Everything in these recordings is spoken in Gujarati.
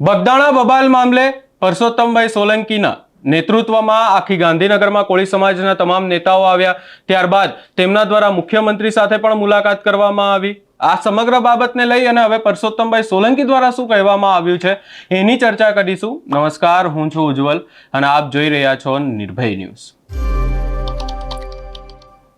બગદાણા બબાલ મામલે પરસોત્તમભાઈ સોલંકીના નેતૃત્વમાં આખી ગાંધીનગરમાં કોળી સમાજના તમામ નેતાઓ આવ્યા. ત્યારબાદ તેમના દ્વારા મુખ્યમંત્રી સાથે પણ મુલાકાત કરવામાં આવી. આ સમગ્ર બાબતને લઈ અને હવે પરસોત્તમભાઈ સોલંકી દ્વારા શું કહેવામાં આવ્યું છે એની ચર્ચા કરીશું. નમસ્કાર, હું છું ઉજ્જવલ અને આપ જોઈ રહ્યા છો નિર્ભય ન્યૂઝ.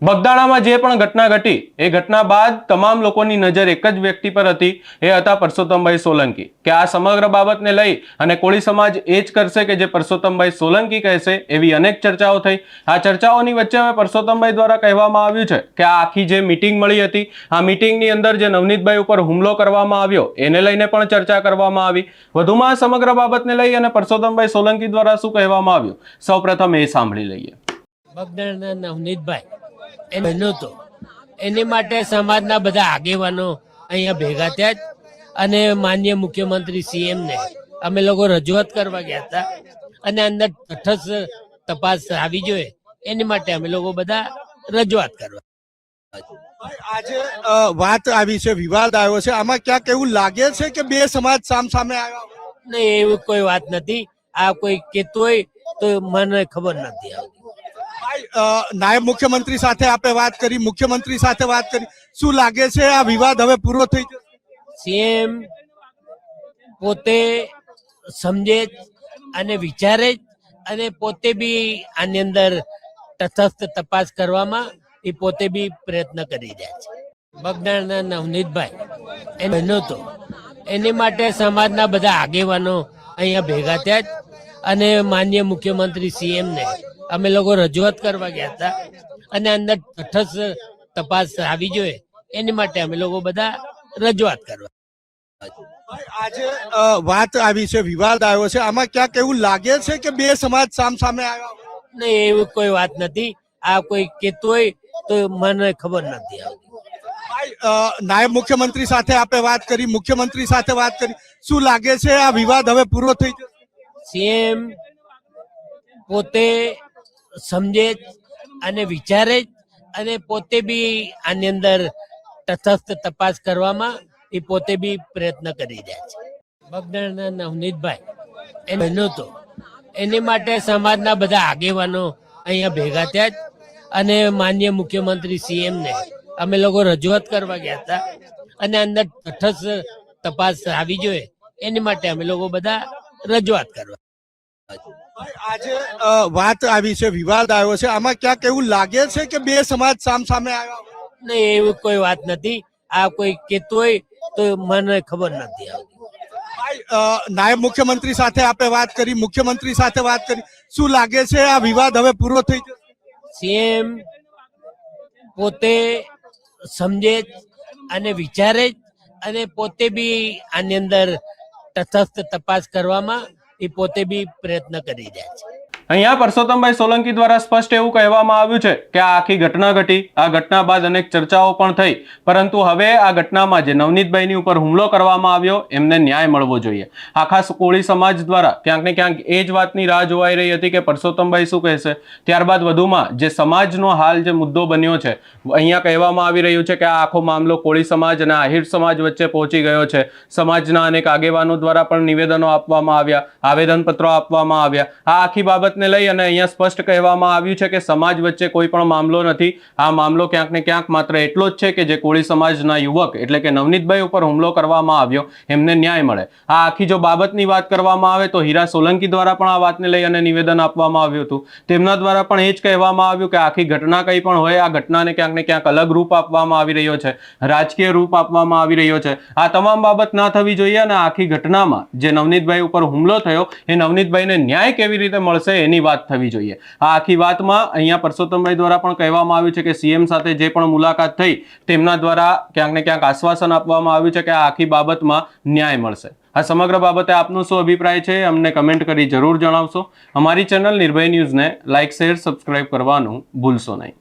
બગદાણામાં જે પણ ઘટના ઘટી, એ ઘટના બાદ તમામ લોકોની નજર એક જ વ્યક્તિ પર હતી, એ હતા પરસોત્તમભાઈ સોલંકી. કે આ સમગ્ર બાબતને લઈ અને કોળી સમાજ એ જ કરશે કે જે પરસોત્તમભાઈ સોલંકી કહેશે, એવી અનેક ચર્ચાઓ થઈ. આ ચર્ચાઓની વચ્ચે હવે પરસોત્તમભાઈ દ્વારા કહેવામાં આવ્યું છે કે આ આખી જે મીટિંગ મળી હતી, આ મીટિંગની અંદર જે નવનીતભાઈ ઉપર હુમલો કરવામાં આવ્યો, એને લઈને પણ ચર્ચા કરવામાં આવી. વધુમાં આ સમગ્ર બાબતને લઈ અને પરસોત્તમભાઈ સોલંકી દ્વારા શું કહેવામાં આવ્યું? સૌપ્રથમ એ સાંભળી લઈએ. નવનીતભાઈ. એ બન્યો હતો એની માટે સમાજના બધા આગેવાનો અહીંયા ભેગા થયા જ અને માન્ય મુખ્યમંત્રી સીએમ ને અમે લોકો રજૂઆત કરવા ગયા હતા. અને અંદર તટસ્થ તપાસ આવી જોઈએ એની માટે અમે લોકો બધા રજૂઆત કરવા. આજે વાત આવી છે વિવાદ આવ્યો છે. આમાં ક્યાંક એવું લાગે છે કે બે સમાજ સામ સામે આવ્યા ને એવું કોઈ વાત નથી. આ કોઈ કેતો હોય તો મને ખબર નથી આવતી. નાયબ મુખ્યમંત્રી સાથે આપે વાત કરી, મુખ્યમંત્રી સાથે વાત કરી. શું લાગે છે આ વિવાદ હવે પૂરો થઈ સીએમ પોતે સમજે અને વિચારે અને પોતે બી આની અંદર તટસ્થ તપાસ કરવામાં એ પોતે બી પ્રયત્ન કરી રહ્યા છે. બગદાણના નવનીતભાઈ એ બન્યો હતો એની માટે સમાજના બધા આગેવાનો અહીંયા ભેગા થયા અને માન્ય મુખ્યમંત્રી સીએમ ને અમે લોકો રજૂઆત કરવા ગયા હતા અને અંદર તટસ્થ તપાસ આવી જોઈએ. એની માટે અમે લોકો બધા રજૂઆત કરવા. આજે વાત આવી છે વિવાદ આવ્યો છે. આમાં ક્યાંક એવું લાગે છે કે બે સમાજ સામ સામે આવ્યા ને એવું કોઈ વાત નથી. આ કોઈ કેતો હોય તો મને ખબર નથી આવતી. નાયબ મુખ્યમંત્રી સાથે આપે વાત કરી મુખ્યમંત્રી સાથે વાત કરી. શું લાગે છે આ વિવાદ હવે પૂરો થઈ જશે? સીએમ પોતે સમજે અને વિચારે અને પોતે બી આની અંદર તટસ્થ તપાસ કરવામાં એ પોતે બી પ્રયત્ન કરી રહ્યા છે. બગદાણના નવનીતભાઈ એ બહેનો તો એની માટે સમાજના બધા આગેવાનો અહીંયા ભેગા થયા જ અને માન્ય મુખ્યમંત્રી સીએમ ને અમે લોકો રજૂઆત કરવા ગયા હતા અને અંદર તટસ્થ તપાસ આવી જોઈએ. એની માટે અમે લોકો બધા રજૂઆત કરવા આજે વાત આવી છે વિવાદ આવ્યો છે. આમાં ક્યાંક એવું લાગે છે કે બે સમાજ સામ સામે આવ્યા નહીં એવું કોઈ વાત નથી. આ કોઈ કેતો હોય તો મને ખબર નથી આવતી. નાયબ મુખ્યમંત્રી સાથે આપે વાત કરી મુખ્યમંત્રી સાથે વાત કરી. શું લાગે છે આ વિવાદ હવે પૂરો થઈ જશે? સીએમ પોતે સમજે અને વિચારે અને પોતે બી આની અંદર તટસ્થ તપાસ કરવામાં એ પોતે બી પ્રયત્ન કરી રહ્યા છે. અહીંયા પરસોત્તમભાઈ સોલંકી દ્વારા સ્પષ્ટ એવું કહેવામાં આવ્યું છે કે આ આખી ઘટના ઘટી, આ ઘટના બાદ અનેક ચર્ચાઓ પણ થઈ. પરંતુ હવે આ ઘટનામાં જે નવનીતભાઈની ઉપર હુમલો કરવામાં આવ્યો, એમને ન્યાય મળવો જોઈએ. આખા કોળી સમાજ દ્વારા ક્યાંક ને ક્યાંક એ જ વાતની રાહ જોવાઈ રહી હતી કે પરસોત્તમભાઈ શું કહેશે. ત્યારબાદ વધુમાં જે સમાજનો હાલ જે મુદ્દો બન્યો છે, અહીંયા કહેવામાં આવી રહ્યું છે કે આ આખો મામલો કોળી સમાજ અને આહિર સમાજ વચ્ચે પહોંચી ગયો છે. સમાજના અનેક આગેવાનો દ્વારા પણ નિવેદનો આપવામાં આવ્યા, આવેદનપત્રો આપવામાં આવ્યા. આ આખી બાબતને લઈ અને અહીંયા સ્પષ્ટ કહેવામાં આવ્યું છે કે સમાજ વચ્ચે કોઈ પણ મામલો નથી. આ મામલો ક્યાંક ને ક્યાંક માત્ર એટલો જ છે કે જે કોળી સમાજના યુવક એટલે કે નવનીતભાઈ ઉપર હુમલો કરવામાં આવ્યો, એમને ન્યાય મળે. આ આખી જો બાબતની વાત કરવામાં આવે તો હીરા સોલંકી દ્વારા પણ આ વાતને લઈ અને નિવેદન આપવામાં આવ્યું હતું. તેમના દ્વારા પણ એ જ કહેવામાં આવ્યું કે આખી ઘટના કંઈ પણ હોય, આ ઘટનાને ક્યાંક ને ક્યાંક અલગ રૂપ આપવામાં આવી રહ્યો છે, રાજકીય રૂપ આપવામાં આવી રહ્યો છે. આ તમામ બાબત ના થવી જોઈએ અને આખી ઘટનામાં જે નવનીતભાઈ ઉપર હુમલો થયો, એ નવનીતભાઈને ન્યાય કેવી રીતે મળશે એની વાત થવી જોઈએ. આ આખી વાતમાં અહીંયા પરસોત્તમભાઈ દ્વારા પણ કહેવામાં આવ્યું છે કે સીએમ સાથે જે પણ મુલાકાત થઈ, તેમના દ્વારા ક્યાંક ને ક્યાંક આશ્વાસન આપવામાં આવ્યું છે કે આ આખી બાબતમાં ન્યાય મળશે. આ સમગ્ર બાબતે આપનો શું અભિપ્રાય છે, અમને કમેન્ટ કરી જરૂર જણાવશો. અમારી ચેનલ નિર્ભય ન્યૂઝને લાઇક શેર, સબસ્ક્રાઇબ કરવાનું ભૂલશો નહીં.